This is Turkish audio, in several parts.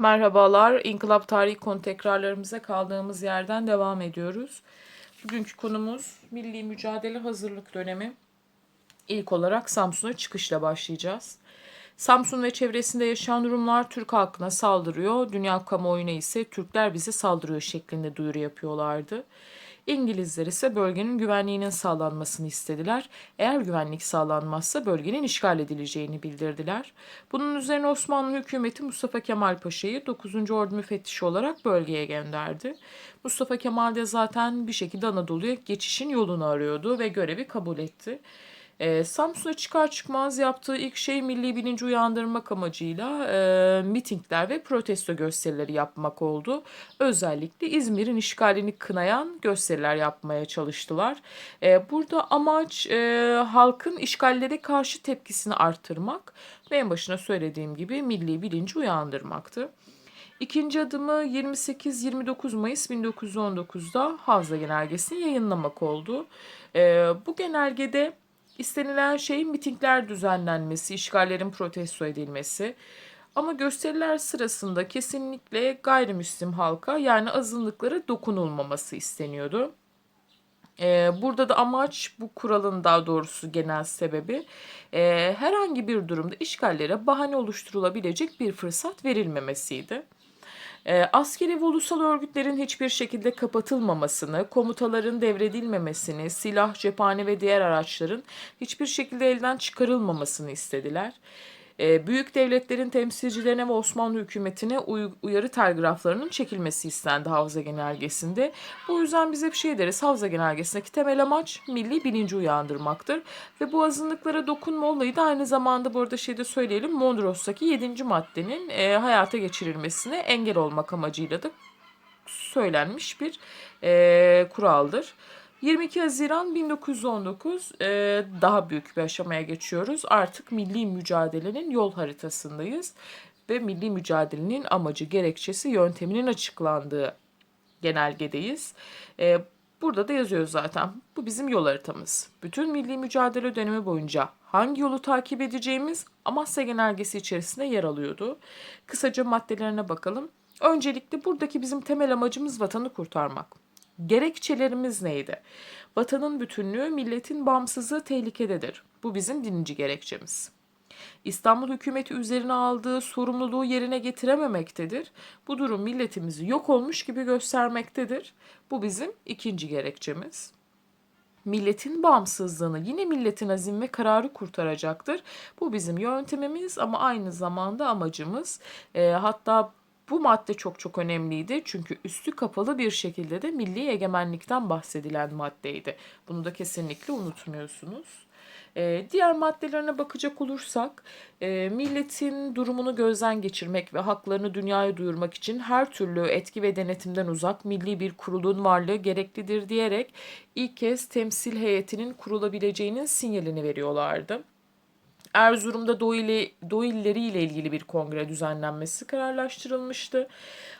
Merhabalar, İnkılap Tarihi konu tekrarlarımıza kaldığımız yerden devam ediyoruz. Bugünkü konumuz Milli Mücadele Hazırlık Dönemi. İlk olarak Samsun'a çıkışla başlayacağız. Samsun ve çevresinde yaşayan Rumlar Türk halkına saldırıyor, dünya kamuoyuna ise Türkler bize saldırıyor şeklinde duyuru yapıyorlardı. İngilizler ise bölgenin güvenliğinin sağlanmasını istediler. Eğer güvenlik sağlanmazsa bölgenin işgal edileceğini bildirdiler. Bunun üzerine Osmanlı hükümeti Mustafa Kemal Paşa'yı 9. Ordu müfettişi olarak bölgeye gönderdi. Mustafa Kemal de zaten bir şekilde Anadolu'ya geçişin yolunu arıyordu ve görevi kabul etti. E, Samsun'a çıkar çıkmaz yaptığı ilk şey milli bilinci uyandırmak amacıyla e, mitingler ve protesto gösterileri yapmak oldu. Özellikle İzmir'in işgalini kınayan gösteriler yapmaya çalıştılar. E, burada amaç e, halkın işgallere karşı tepkisini artırmak ve en başına söylediğim gibi milli bilinci uyandırmaktı. İkinci adımı 28-29 Mayıs 1919'da Havza Genelgesi'ni yayınlamak oldu. E, bu genelgede İstenilen şey mitingler düzenlenmesi, işgallerin protesto edilmesi. Ama gösteriler sırasında kesinlikle gayrimüslim halka yani azınlıklara dokunulmaması isteniyordu. Ee, burada da amaç bu kuralın daha doğrusu genel sebebi e, herhangi bir durumda işgallere bahane oluşturulabilecek bir fırsat verilmemesiydi. E, askeri ve ulusal örgütlerin hiçbir şekilde kapatılmamasını, komutaların devredilmemesini, silah, cephane ve diğer araçların hiçbir şekilde elden çıkarılmamasını istediler. E, büyük devletlerin temsilcilerine ve Osmanlı hükümetine uy- uyarı telgraflarının çekilmesi istendi Havza Genelgesi'nde. Bu yüzden bize bir şey deriz. Havza Genelgesi'ndeki temel amaç milli bilinci uyandırmaktır. Ve bu azınlıklara dokunma olayı da aynı zamanda bu arada şeyde söyleyelim Mondros'taki 7. maddenin e, hayata geçirilmesine engel olmak amacıyla da söylenmiş bir e, kuraldır. 22 Haziran 1919 e, daha büyük bir aşamaya geçiyoruz. Artık milli mücadelenin yol haritasındayız ve milli mücadelenin amacı, gerekçesi, yönteminin açıklandığı genelgedeyiz. E, burada da yazıyor zaten. Bu bizim yol haritamız. Bütün milli mücadele dönemi boyunca hangi yolu takip edeceğimiz Amasya Genelgesi içerisinde yer alıyordu. Kısaca maddelerine bakalım. Öncelikle buradaki bizim temel amacımız vatanı kurtarmak. Gerekçelerimiz neydi? Vatanın bütünlüğü, milletin bağımsızlığı tehlikededir. Bu bizim birinci gerekçemiz. İstanbul hükümeti üzerine aldığı sorumluluğu yerine getirememektedir. Bu durum milletimizi yok olmuş gibi göstermektedir. Bu bizim ikinci gerekçemiz. Milletin bağımsızlığını yine milletin azim ve kararı kurtaracaktır. Bu bizim yöntemimiz ama aynı zamanda amacımız. E, hatta bu madde çok çok önemliydi çünkü üstü kapalı bir şekilde de milli egemenlikten bahsedilen maddeydi. Bunu da kesinlikle unutmuyorsunuz. Ee, diğer maddelerine bakacak olursak e, milletin durumunu gözden geçirmek ve haklarını dünyaya duyurmak için her türlü etki ve denetimden uzak milli bir kurulun varlığı gereklidir diyerek ilk kez temsil heyetinin kurulabileceğinin sinyalini veriyorlardı. Erzurum'da Doğu, ile, ile ilgili bir kongre düzenlenmesi kararlaştırılmıştı.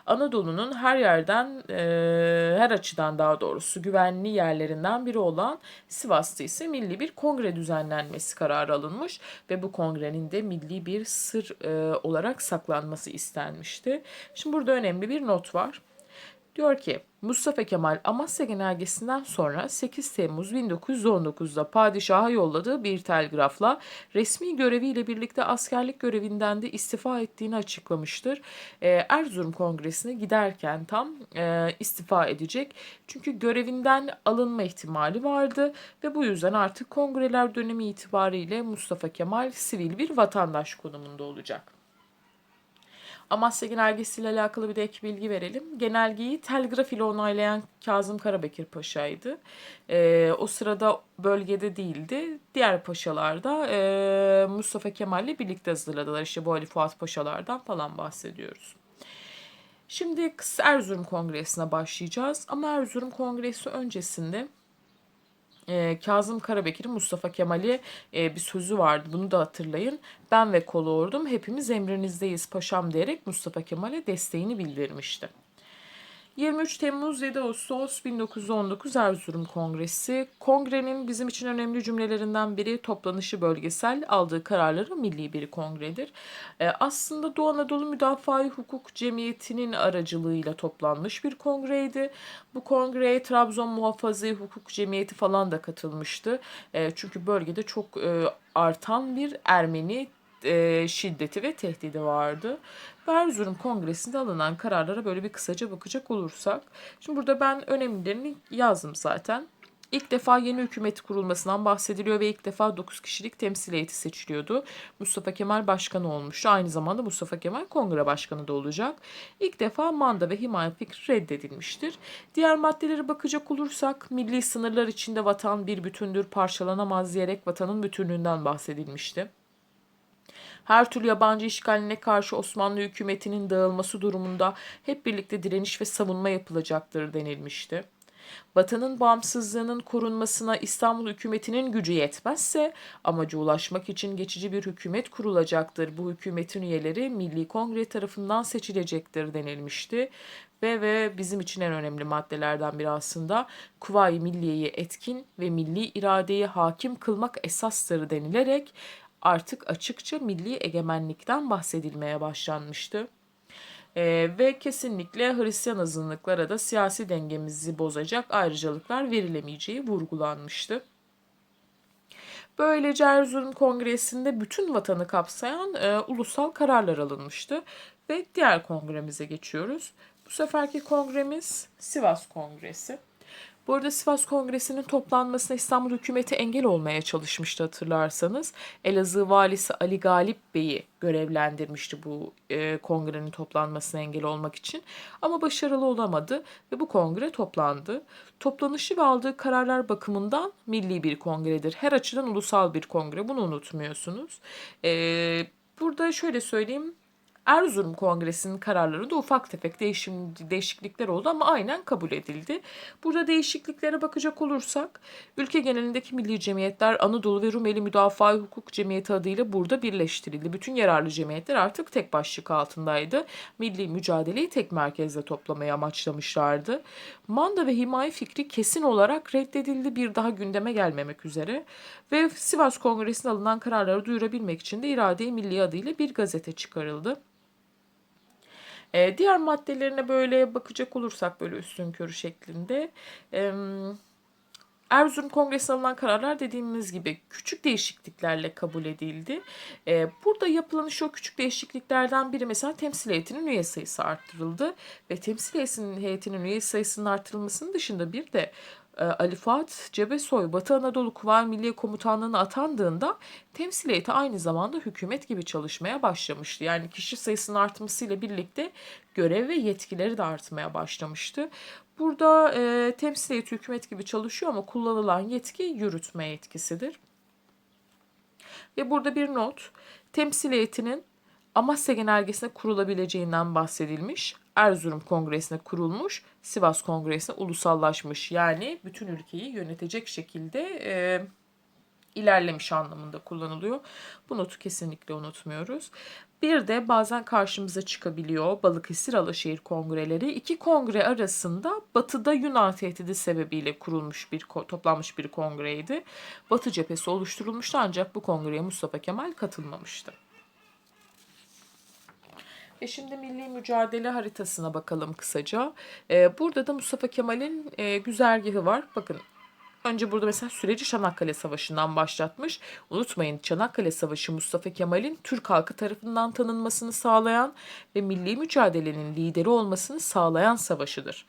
Anadolu'nun her yerden, e, her açıdan daha doğrusu güvenli yerlerinden biri olan Sivas'ta ise milli bir kongre düzenlenmesi kararı alınmış ve bu kongrenin de milli bir sır e, olarak saklanması istenmişti. Şimdi burada önemli bir not var. Diyor ki Mustafa Kemal Amasya Genelgesi'nden sonra 8 Temmuz 1919'da padişaha yolladığı bir telgrafla resmi göreviyle birlikte askerlik görevinden de istifa ettiğini açıklamıştır. Ee, Erzurum Kongresi'ne giderken tam e, istifa edecek. Çünkü görevinden alınma ihtimali vardı ve bu yüzden artık kongreler dönemi itibariyle Mustafa Kemal sivil bir vatandaş konumunda olacak. Amasya Genelgesi ile alakalı bir de ek bilgi verelim. Genelgeyi telgraf ile onaylayan Kazım Karabekir Paşa'ydı. Ee, o sırada bölgede değildi. Diğer paşalar da e, Mustafa Kemal ile birlikte hazırladılar. İşte bu Ali Fuat Paşalardan falan bahsediyoruz. Şimdi Erzurum Kongresi'ne başlayacağız. Ama Erzurum Kongresi öncesinde e, Kazım Karabekir'in Mustafa Kemal'e e, bir sözü vardı. Bunu da hatırlayın. Ben ve kolu ordum hepimiz emrinizdeyiz paşam diyerek Mustafa Kemal'e desteğini bildirmişti. 23 Temmuz 7 Ağustos 1919 Erzurum Kongresi. Kongrenin bizim için önemli cümlelerinden biri toplanışı bölgesel, aldığı kararları milli bir kongredir. Ee, aslında Doğu Anadolu Müdafaa Hukuk Cemiyeti'nin aracılığıyla toplanmış bir kongreydi. Bu kongreye Trabzon Muhafaza Hukuk Cemiyeti falan da katılmıştı. Ee, çünkü bölgede çok e, artan bir Ermeni e, şiddeti ve tehdidi vardı. Ve Erzurum Kongresi'nde alınan kararlara böyle bir kısaca bakacak olursak. Şimdi burada ben önemlilerini yazdım zaten. İlk defa yeni hükümet kurulmasından bahsediliyor ve ilk defa 9 kişilik temsil heyeti seçiliyordu. Mustafa Kemal başkanı olmuştu. Aynı zamanda Mustafa Kemal kongre başkanı da olacak. İlk defa manda ve himaye fikri reddedilmiştir. Diğer maddelere bakacak olursak milli sınırlar içinde vatan bir bütündür parçalanamaz diyerek vatanın bütünlüğünden bahsedilmişti. Her türlü yabancı işgaline karşı Osmanlı hükümetinin dağılması durumunda hep birlikte direniş ve savunma yapılacaktır denilmişti. Vatanın bağımsızlığının korunmasına İstanbul hükümetinin gücü yetmezse amaca ulaşmak için geçici bir hükümet kurulacaktır. Bu hükümetin üyeleri Milli Kongre tarafından seçilecektir denilmişti. Ve ve bizim için en önemli maddelerden biri aslında Kuvayi Milliye'yi etkin ve milli iradeyi hakim kılmak esastır denilerek artık açıkça milli egemenlikten bahsedilmeye başlanmıştı. Ee, ve kesinlikle Hristiyan azınlıklara da siyasi dengemizi bozacak ayrıcalıklar verilemeyeceği vurgulanmıştı. Böylece Erzurum Kongresi'nde bütün vatanı kapsayan e, ulusal kararlar alınmıştı ve diğer kongremize geçiyoruz. Bu seferki kongremiz Sivas Kongresi. Bu arada Sivas Kongresi'nin toplanmasına İstanbul hükümeti engel olmaya çalışmıştı hatırlarsanız. Elazığ valisi Ali Galip Bey'i görevlendirmişti bu e, kongrenin toplanmasına engel olmak için. Ama başarılı olamadı ve bu kongre toplandı. Toplanışı ve aldığı kararlar bakımından milli bir kongredir. Her açıdan ulusal bir kongre bunu unutmuyorsunuz. E, burada şöyle söyleyeyim Erzurum Kongresi'nin kararlarında ufak tefek değişim, değişiklikler oldu ama aynen kabul edildi. Burada değişikliklere bakacak olursak ülke genelindeki milli cemiyetler Anadolu ve Rumeli Müdafaa Hukuk Cemiyeti adıyla burada birleştirildi. Bütün yararlı cemiyetler artık tek başlık altındaydı. Milli mücadeleyi tek merkezde toplamayı amaçlamışlardı. Manda ve himaye fikri kesin olarak reddedildi bir daha gündeme gelmemek üzere. Ve Sivas Kongresi'ne alınan kararları duyurabilmek için de İrade-i Milli adıyla bir gazete çıkarıldı. E, diğer maddelerine böyle bakacak olursak böyle üstün körü şeklinde. E, Erzurum Kongresi'ne alınan kararlar dediğimiz gibi küçük değişikliklerle kabul edildi. Ee, burada yapılan şu küçük değişikliklerden biri mesela temsil heyetinin üye sayısı arttırıldı. Ve temsil heyetinin üye sayısının arttırılmasının dışında bir de Ali Fuat Cebesoy Batı Anadolu Kuvayi Milliye Komutanlığı'na atandığında temsil heyeti aynı zamanda hükümet gibi çalışmaya başlamıştı. Yani kişi sayısının artmasıyla birlikte görev ve yetkileri de artmaya başlamıştı. Burada e, temsil heyeti hükümet gibi çalışıyor ama kullanılan yetki yürütme yetkisidir. Ve burada bir not. Temsil heyetinin Amasya Genelgesi'ne kurulabileceğinden bahsedilmiş. Erzurum Kongresi'ne kurulmuş, Sivas Kongresi'ne ulusallaşmış. Yani bütün ülkeyi yönetecek şekilde e, ilerlemiş anlamında kullanılıyor. Bu notu kesinlikle unutmuyoruz. Bir de bazen karşımıza çıkabiliyor Balıkesir Alaşehir kongreleri. İki kongre arasında Batı'da Yunan tehdidi sebebiyle kurulmuş bir toplanmış bir kongreydi. Batı cephesi oluşturulmuştu ancak bu kongreye Mustafa Kemal katılmamıştı. E şimdi milli mücadele haritasına bakalım kısaca. E, burada da Mustafa Kemal'in e, güzergahı var. Bakın Önce burada mesela süreci Çanakkale Savaşı'ndan başlatmış. Unutmayın Çanakkale Savaşı Mustafa Kemal'in Türk halkı tarafından tanınmasını sağlayan ve milli mücadelenin lideri olmasını sağlayan savaşıdır.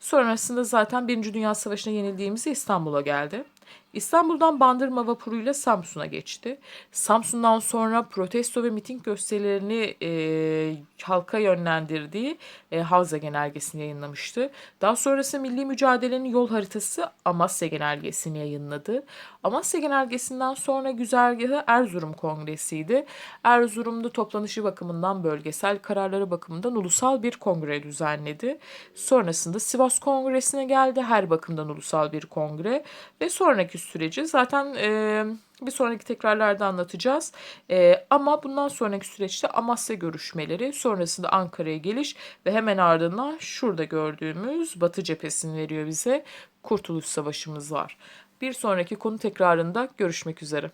Sonrasında zaten Birinci Dünya Savaşı'na yenildiğimizde İstanbul'a geldi. İstanbul'dan Bandırma vapuruyla Samsun'a geçti. Samsun'dan sonra protesto ve miting gösterilerini e, halka yönlendirdiği e, Havza Genelgesi'ni yayınlamıştı. Daha sonrası Milli Mücadelenin Yol Haritası Amasya Genelgesi'ni yayınladı. Amasya Genelgesi'nden sonra güzergahı Erzurum Kongresi'ydi. Erzurum'da toplanışı bakımından bölgesel, kararları bakımından ulusal bir kongre düzenledi. Sonrasında Sivas Kongresi'ne geldi. Her bakımdan ulusal bir kongre ve sonraki süreci zaten e, Bir sonraki tekrarlarda anlatacağız. Ee, ama bundan sonraki süreçte Amasya görüşmeleri, sonrasında Ankara'ya geliş ve hemen ardından şurada gördüğümüz Batı cephesini veriyor bize. Kurtuluş Savaşımız var. Bir sonraki konu tekrarında görüşmek üzere.